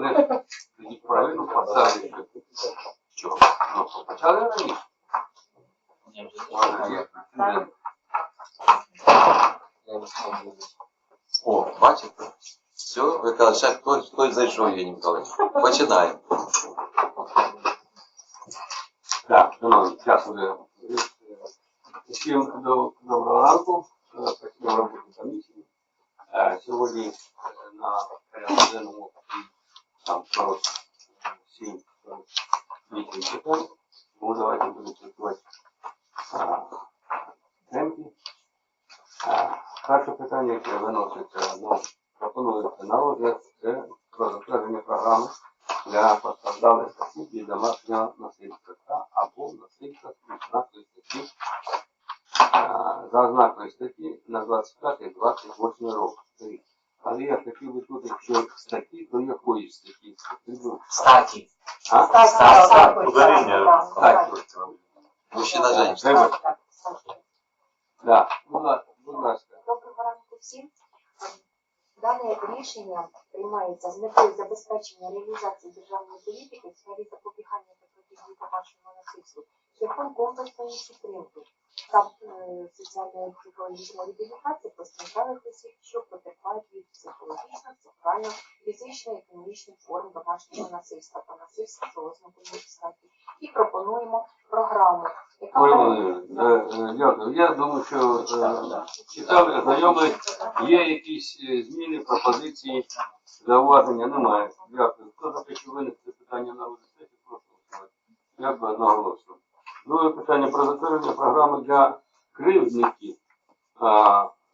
вони ж правильно. Що? Ну, почали раніше. О, бачите? Все, ви казали, ще хтось, хтось зайшов, Євгеній Миколаївич. Починаємо. Так, шановні, час уже. Всім до- доброго ранку. Е, Працюємо в роботі комісії. Е, Сьогодні е, на порядку денному і там 47 8 питань. Тому давайте будемо працювати темпі. Перше питання, яке виноситься, ну, пропонується на розгляд, це про затвердження програми для постраждалих осіб від домашнього насильства або насильства з ознакою статті за ознакою статті на 25-28 рок. рік. Але я хотів би тут, якщо статті, то якої статті? Потрібно- Статі. А? Ударення. Так, Мужчина, женщина. Да. Будь ласка. Доброго ранку всім. Дане рішення приймається з метою забезпечення реалізації державної політики в сфері запобігання та протидії домашнього насильству шляхом комплексної підтримки та е, соціальної психологічної реабілітації постраждалих осіб, що потерпають від психологічних, сексуально, фізичних, економічних форм домашнього насильства та за ознакою статі. І пропонуємо програму, яка е, е, дякую. Я думаю, що е, читали, знайомі, є якісь зміни, пропозиції, зауваження? Немає. Дякую. Хто захоче винести питання на сесії, прошу голосувати. Дякую одноголосно. Друге питання про затвердження програми для кривдників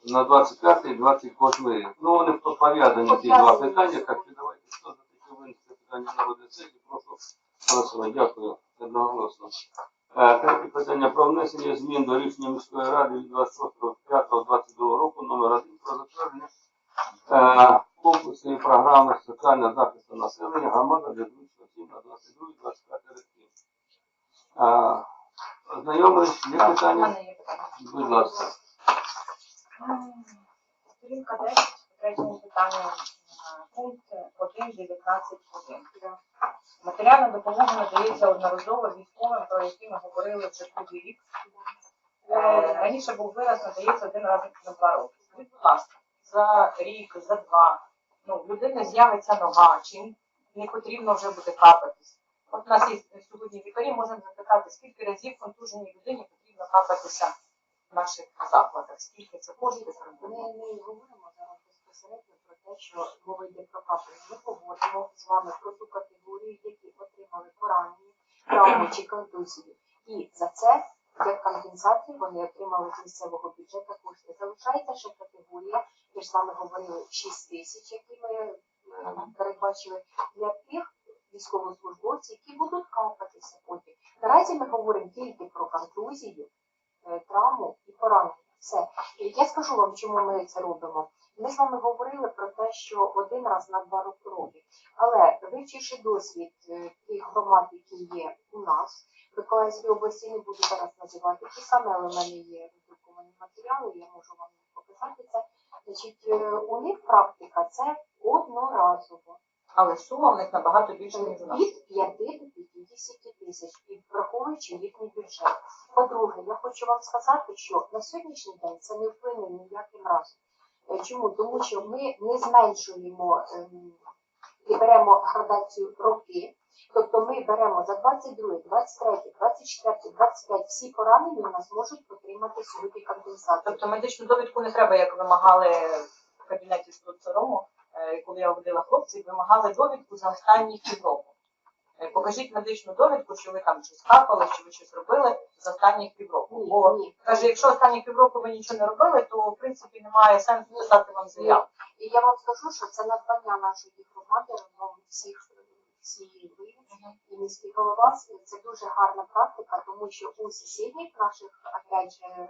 на 25 і 28 рік. Ну, вони пов'язані ці два питання, так що давайте хто винести питання на розгляд прошу голосувати. Дякую одноголосно. Е, Третє питання про внесення змін до рішення міської ради від 26.05.22 року номер 1 про затвердження е, комплексної програми соціального захисту населення громада для 27 на 22-25 років. Е, Ознайомились, є питання? питання. Будь ласка. Сторінка 10, по третьому питанню, е, пункт 1.19.1. Матеріальна допомога надається одноразово військовим, про які ми говорили вже другий рік. Е, Раніше був вираз, надається один раз на два роки. Скажіть, будь ласка, за рік, за два, ну, в людини з'явиться нога, чим не потрібно вже буде капатись. От у нас є сьогодні лікарі, можемо запитати, скільки разів контуженій людині потрібно капатися в наших закладах, скільки це коштує. Ми не говоримо зараз безпосередньо те, що мова йде про капель. Ми говоримо з вами про ту категорію, які отримали поранення, травми чи контузії. І за це, як компенсацію, вони отримали з місцевого бюджету кошти. Залишається ще категорія, ми ж з вами говорили 6 тисяч, які ми е, передбачили для тих військовослужбовців, які будуть капатися потім. Наразі ми говоримо тільки про контузію, е, травму і поранення. Все. Я скажу вам, чому ми це робимо. Ми з вами говорили про те, що один раз на два роки. Але вивчивши досвід е, тих громад, які є у нас, в Миколаївській області не буду зараз називати ті саме, але в мене є друковані матеріали, я можу вам показати це. Значить, е, у них практика це одноразово Але сума в них набагато більша, ніж у нас. від 5 до 50 тисяч, і враховуючи їхній бюджет. По-друге, я хочу вам сказати, що на сьогоднішній день це не вплине ніяким разом. Чому? Тому що ми не зменшуємо ем, і беремо градацію роки. Тобто ми беремо за 22, 23, 24, 25 всі поранені у нас можуть отримати сьогодні компенсацію. Тобто медичну довідку не треба, як вимагали в кабінеті стаціонарному, е, коли я водила хлопців, вимагали довідку за останні півроку. Е, Покажіть медичну довідку, що ви там щось капали, що ви щось робили за останні півроку. Бо каже, якщо останні півроку ви нічого не робили, то в принципі немає сенсу писати вам заяву. І я вам скажу, що це надбання нашої громади разом всіх всієї ви і міський голова. Це дуже гарна практика, тому що у сусідніх наших опять же, е,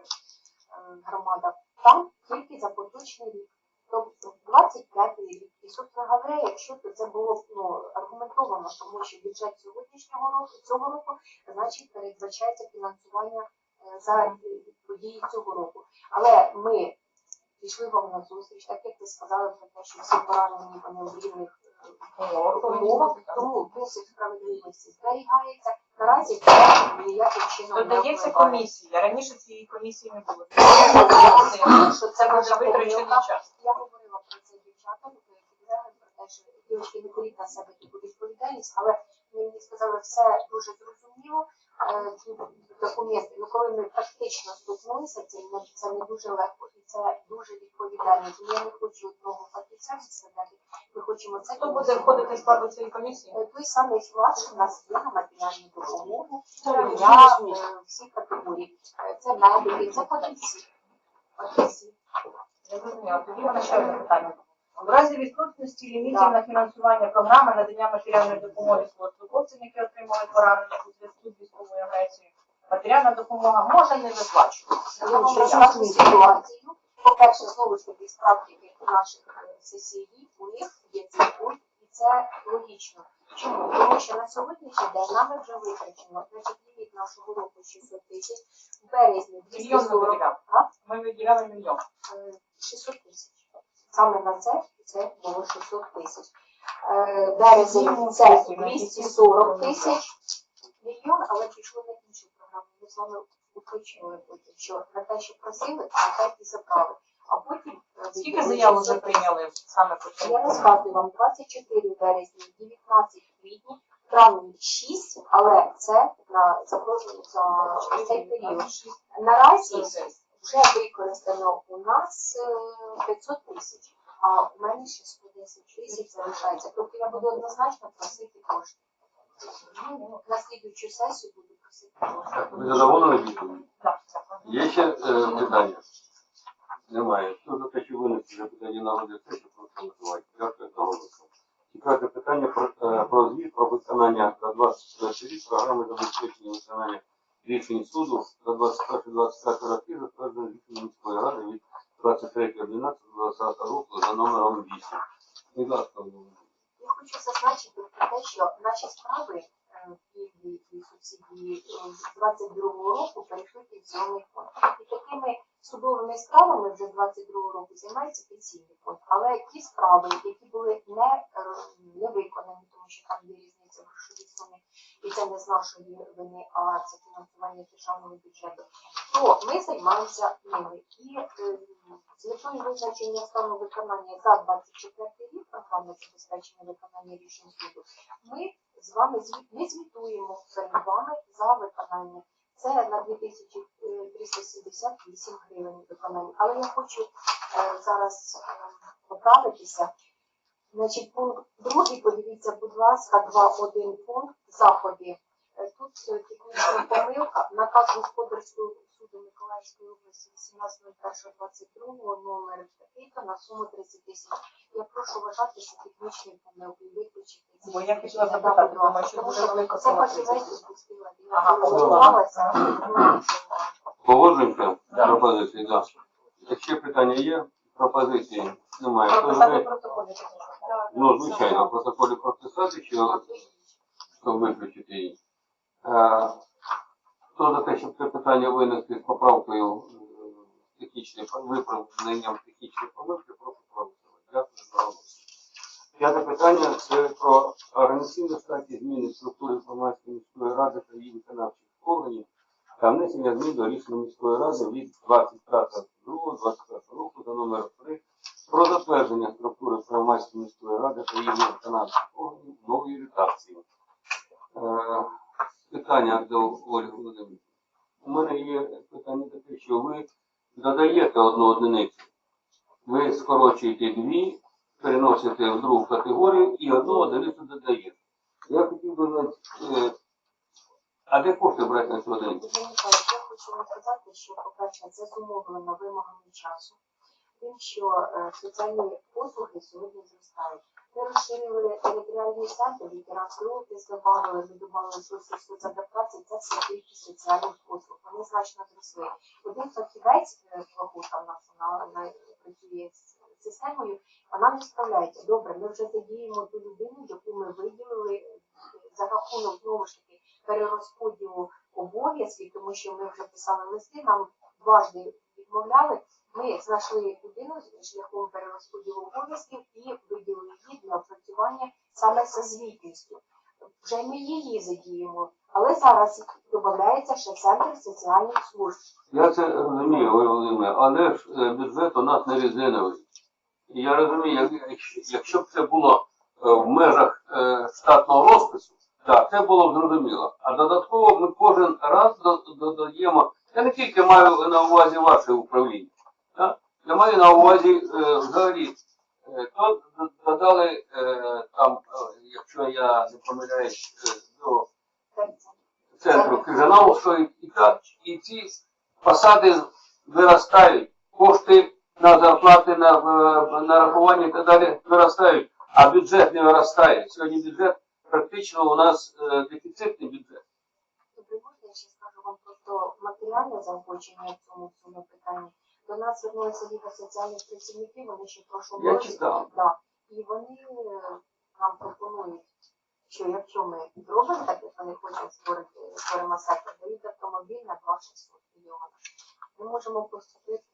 громадах там тільки за поточний рік. Тобто 25 рік. І, собственно говоря, якщо то це було ну, аргументовано, тому що бюджет сьогоднішнього року, цього року, значить, передбачається фінансування е, за події цього року. Але ми пішли вам на зустріч, так як ви сказали про те, що всі поранені вони в рівних умовах, тому принцип справедливості зберігається. Наразі ніяким чином Додається комісія. Раніше цієї комісії не було. Що Це буде витрачений час. Я говорила про це дівчатам, про те, що дівчатки не беріть на себе таку відповідальність, але мені сказали, все дуже зрозуміло. Е, Документи, ну коли ми практично стикнулися, це не, це не дуже легко і це дуже відповідально. Тому я не хочу одного фахівця відставляти. Ми хочемо це Хто буде входити в склад цієї комісії? Е, той самий склад, що в нас є на матеріальну допомогу для е, всіх категорій. Це медики, це фахівці. Фахівці. Я зрозуміла. Тоді в ще одне питання. В разі відсутності лімітів на фінансування програми надання матеріальної допомоги військовослужбовцям, які отримали поранення у зв'язку з військовою агресією, матеріальна допомога може не виплачуватися. Я вам Чи ситуацію. По-перше, знову ж таки, з практики наших е, сесій, у них є цей пункт, і це логічно. Чому? Тому що на сьогоднішній день нами вже витрачено, значить, ліміт нашого року 600 тисяч, в березні Мільйон ми 240, виділяли. Ми виділяли мільйон. Е, 600 тисяч. Саме на це це було 600 тисяч. Березень це 240 тисяч мільйон, але пішло на іншу програму. Ми з вами уточнили потім, що на те, що просили, на те і забрали. А потім е, Скільки заяв вже прийняли саме по я розказую вам 24 в березні, 19 квітні, травні 6, але це на запрошую за цей період. Наразі вже у нас е, 500 тисяч, а у мене ще 110 тисяч залишається. Тобто я буду однозначно просити кошти. Ну, На слідуючу сесію буду просити кошти. Ви задоволені відповідь? Так. Є ще е, питання? Немає. Хто за те, що винести запитання на розгляд сесії, прошу голосувати. Дякую за голосу. Четверте питання про, е, про звіт про виконання за 24 рік програми забезпечення виконання рішень суду за 21-25 роки, затверджено рішення міської ради від 23.11.20 року за номером 8. Будь ласка, Я хочу зазначити про те, що наші справи пільги і субсидії е, з 22 року перейшли в пенсіонний фонд. І такими судовими справами вже з 22 року займається пенсійний фонд. Але ті справи, які були не, е, не виконані, тому що там є різниця в грошовій і це не з нашої вини, а це фінансування державного бюджету, то ми займаємося ними. І е, з метою визначення стану виконання за 24 рік програми забезпечення виконання рішень суду, ми з вами ми звітуємо перед вами за виконання. Це на 2378 гривень виконання. Але я хочу е, зараз е, поправитися. Значить, пункт другий, подивіться, будь ласка, 2.1 пункт заходи. Е, Тут е, технічна помилка, наказ господарського суду Миколаївської області 18.01.22 номер такий-то на суму 30 тисяч. Я прошу вважати, що технічні помилки виключити. Бо я хотіла запитати, Да, думаю, що дуже велика Це сума фахівець 30. відпустила. Ага, Я Погоджуємося? Да. Пропозиції, так. Якщо питання є, пропозиції немає. Хто протоколі. ну, звичайно, в протоколі прописати, що щоб виключити її. Е, Хто за те, щоб це питання винести з поправкою е, технічної виправленням технічної помилки, прошу проголосувати. Дякую за роботу. П'яте питання це про організаційну статі зміни в структурі громадської міської ради та її виконавчих органів та внесення змін до рішення міської ради від 25.02.25 року за номер 3 про затвердження структури громадської міської ради та її виконавчих органів в новій редакції. Е, Питання до Ольги Володимирівни. У мене є питання таке, що ви додаєте одну одиницю, ви скорочуєте дві, переносите в другу категорію і одну одиницю додаєте. Я хотів би знати, е, а де кошти брати на Михайлович, я хочу вам сказати, що, по-перше, це зумовлено вимогами часу. Тим, що е, соціальні послуги сьогодні зростають. Ми розширили територіальний центр, ветеранський офіс добавили, ми додали службу соцадаптації, це все кількість соціальних послуг. Вони значно зросли. Один фахівець, Плахута в нас вона, вона працює системою, вона не справляється. Добре, ми вже задіємо ту людину, яку ми виділили е, за рахунок знову ж таки перерозподілу обов'язків, тому що ми вже писали листи, нам дважди відмовляли. Ми знайшли людину шляхом перерозподілу обов'язків і виділили її для опрацювання саме з звітністю. Вже ми її задіємо, але зараз додається ще центр соціальних служб. Я це розумію, Ольга але ж е, бюджет у нас не резиновий. Я розумію, якщо, б це було е, в межах е, штатного розпису, так, це було б зрозуміло. А додатково ми кожен раз додаємо, я не тільки маю на увазі ваше управління, так? я маю на увазі е, взагалі, то додали там, якщо я не помиляюсь, до центру Крижановського і так, і ці посади виростають, кошти на зарплати, на е, нарахування і так далі виростають, а бюджет не виростає. Сьогодні бюджет практично у нас е, дефіцитний бюджет. Добре, можна я ще скажу вам просто матеріальне заохочення в цьому всьому питанні. До нас звернулася Ліга соціальних працівників, вони ще Я році. Да. І вони е, нам пропонують, що якщо ми зробимо так, як вони хочуть створити створимо сектор, дають автомобіль на 2600 мільйонів. Ми можемо поступити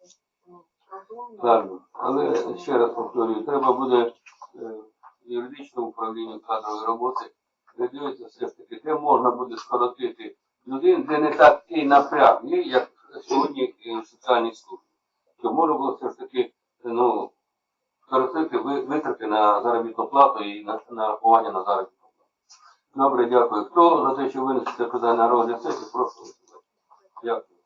Правильно. Але ще раз повторюю, треба буде е, юридичне управління кадрової роботи дивитися все ж таки, де можна буде скоротити людей, де не такий напряг є, як сьогодні е, в соціальній службі. Щоб можна було все ж таки ну, скоротити витрати на заробітну плату і на нарахування на заробітну плату. Добре, дякую. Хто за те, що винесе це питання на розгляд сесії, прошу. Дякую.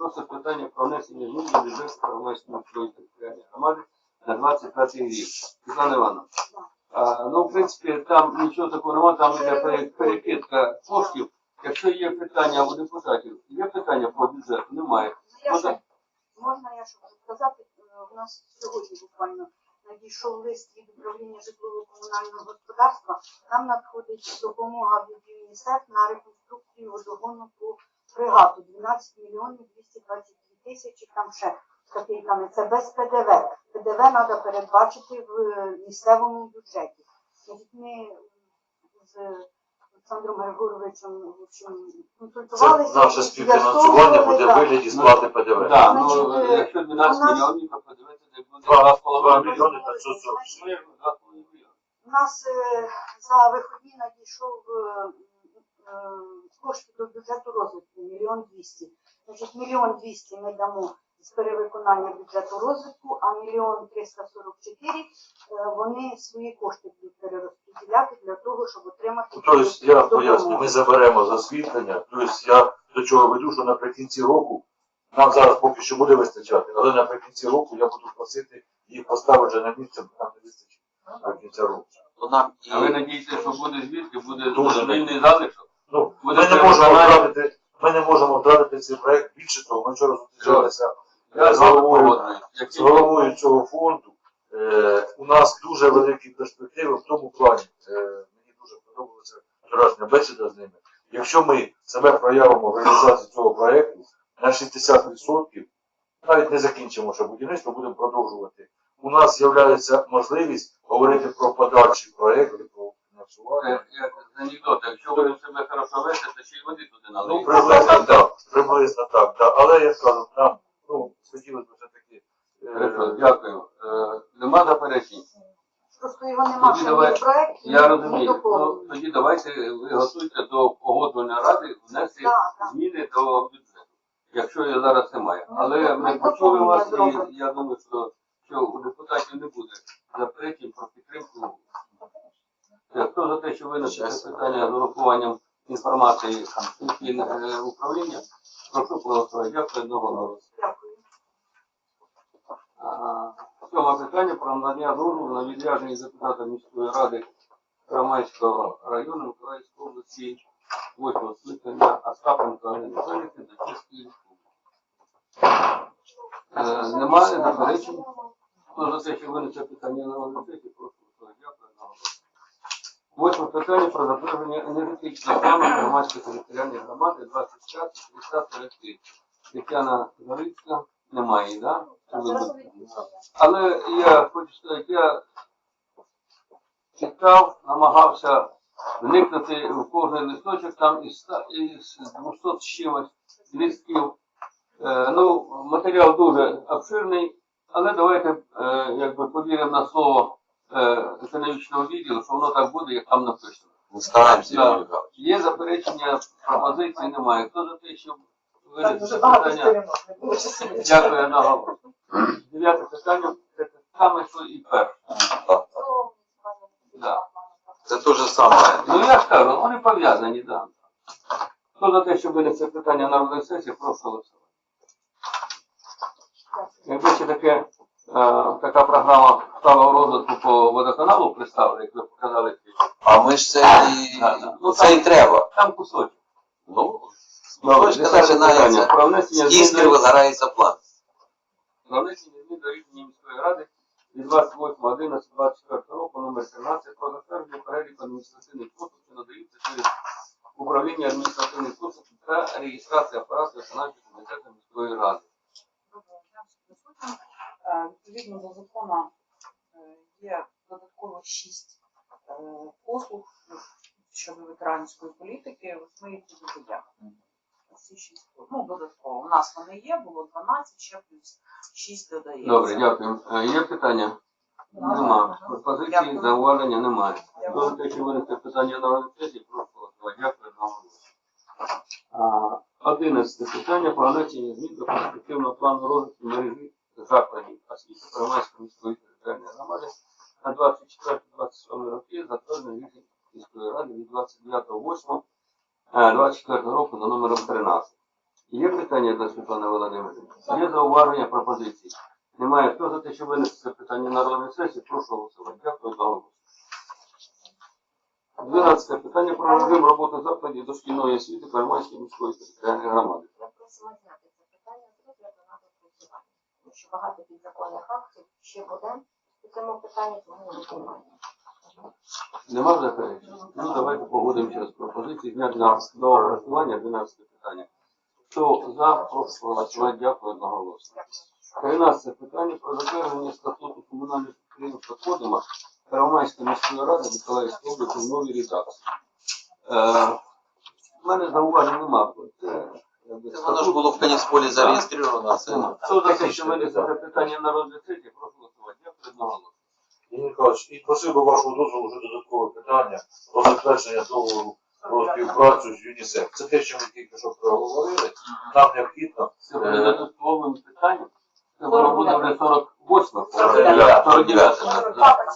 Просто питання про внесення змін до бюджету міської територіальної громади на 25 рік. Світлана Івановна, а, ну, в принципі, там нічого такого немає, там йде перекидка коштів. Якщо є питання у депутатів, є питання по бюджету? Немає. Я Ну, ще, можна я що можу сказати? Е, У нас сьогодні буквально надійшов лист від управління житлово-комунального господарства. Нам надходить допомога від ЮНІСЕФ на реконструкцію водогону по фрегату 12 мільйонів 222 тисячі. Там ще з копійками. Це без ПДВ. ПДВ треба передбачити в е, місцевому бюджеті. Ми з Олександром Григоровичем общем, Це консультувалися. наше співфінансування буде в вигляді сплати ПДВ. Так, ну, якщо 12 нас- мільйонів, то подивитися, де буде Два- 2,5 два мільйони. мільйони 540. Ну, як 2,5 мільйони. У нас е, за виходні надійшов е, кошти до бюджету розвитку мільйон двісті. Значить, мільйон двісті ми дамо з перевиконання бюджету розвитку, а мільйон триста сорок чотири вони свої кошти будуть перерозподіляти для того, щоб отримати. Тобто я допомогу. поясню, ми заберемо за освітлення, тобто я до чого веду, що наприкінці року нам зараз поки що буде вистачати, але наприкінці року я буду просити їх поставити на місце, бо нам не вистачить наприкінці року. А ви надієтеся, що буде звідки, буде Дуже вільний залишок? Ну, ми не можемо втратити, ми не можемо втратити цей проект. Більше того, ми вчора зустрічалися з головою з головою цього фонду. Е, у нас дуже великі перспективи в тому плані. Е, мені дуже подобалася вчорашня бесіда з ними. Якщо ми себе проявимо в реалізації цього проекту на 60%, навіть не закінчимо ще будівництво, будемо продовжувати. У нас з'являється можливість говорити про подальші проекти, про як з анекдота, якщо ви себе хорошо вести, то ще й води туди Ну, налиють. приблизно так, приблизно так. Да. Але я скажу, нам ну, хотілося б все-таки. Хорошо, Е, дякую. Е, Нема заперечень? Просто його нема Тоді ще давай- ні в проекті, Я ні розумію. Ну, доповнення. тоді давайте ви готуйте до погоджувальної ради внести Так, так. зміни до бюджету, якщо я зараз немає. Ну, Але ми ми доповнення почули вас і зробимо. я думаю, що, що у депутатів не буде заперечень про підтримку. Е, Хто за те, що винесе це питання з урахуванням інформації е, управління, прошу голосувати. Дякую одного Дякую. А, Сьоме питання про надання дозволу на відрядження депутата міської ради Романського району Миколаївської області 8 скликання Остапенка Олександрівки до Чеської Республіки. Е, Немає заперечень. Хто за те, що винесе питання на університеті, прошу Восьме питання про затвердження енергетичного плану громадської територіальної громади 25-30 Тетяна Зарицька. Немає, да? Але я хочу сказати, я читав, намагався вникнути в кожний листочок, там із, 200 з чимось листків. Е, ну, матеріал дуже обширний, але давайте е, якби повіримо на слово економічного відділу, що воно так буде, як там написано. Ми стараємося, Да. Ігор Михайлович. Є заперечення, пропозицій немає. Хто за те, щоб Так вирішити дуже багато питання? сторінок, не було часу. Дякую одноголосно. Дев'яте питання це те саме, що і перше. Да. Це те ж саме. Ну я ж кажу, вони пов'язані, да. Хто за те, щоб винести питання на розгляд сесії, прошу голосувати. Якби ще таке, така програма сталого розвитку по водоканалу представили, як ви показали, А ми ж це і, Да, да. ну, це і треба. там кусочок. Ну, Добре, точка десяте починається. питання. Про внесення З змін іскри до- вигорається план. про внесення змін до рішення міської ради від 28.11.24 року номер 13 про затвердження переліку адміністративних послуг, що надаються через управління адміністративних послуг та реєстрація апарату виконавчого комітету міської ради. Дня всім присутнім. Е, Відповідно до закону е, є додатково шість е, послуг ну, щодо ветеранської політики. Ось ми їх і додаємо. Ці шість. Ну, додатково. У нас вони є, було 12, ще плюс 6 додається. Добре, дякую. Є питання? Нема. Пропозиції, зауваження немає. Дякую. До те, що винести питання на розгляд, прошу голосувати. Дякую за увагу. Одинадцяте питання про внесення змін до перспективного плану розвитку мережі закладів освіти Первомайської міської територіальної громади на 24-27 роки, затверджений рішення міської ради від 29.08.24 року за номером 13. Є питання до Світлани Володимирівни? Є зауваження пропозиції? Немає. Хто за те, що винести це питання на розгляд сесії, прошу голосувати. Дякую за увагу. 12 питання про режим роботи закладів дошкільної освіти Первомайської міської територіальної громади. Просимо зняти це питання з розгляду на доопрацювання. Тому що багато підзаконних актів ще буде по цьому питанню, тому ми знімаємо. Нема заперечень? Ну, давайте погодимо через пропозиції зняти на доопрацювання 12 питання. Хто за, прошу голосувати. Дякую одноголосно. 13 питання про затвердження статуту комунального підприємства Кодима Первомайської міської ради Миколаївської області в новій редакції. Е, мене зауважень нема. Це, Воно ж було в Канісполі зареєстровано, а це. Хто за те, що винесе це питання на розгляд сесії, прошу голосувати. Дякую одноголосно. Ігор Михайлович, і просив би вашого дозволу вже додаткове питання про затвердження договору про співпрацю з ЮНІСЕФ. Це те, що ми тільки що проговорили. Нам необхідно Це буде Е. додатковим питанням. Це воно буде вже 48 49. 49. Може, папа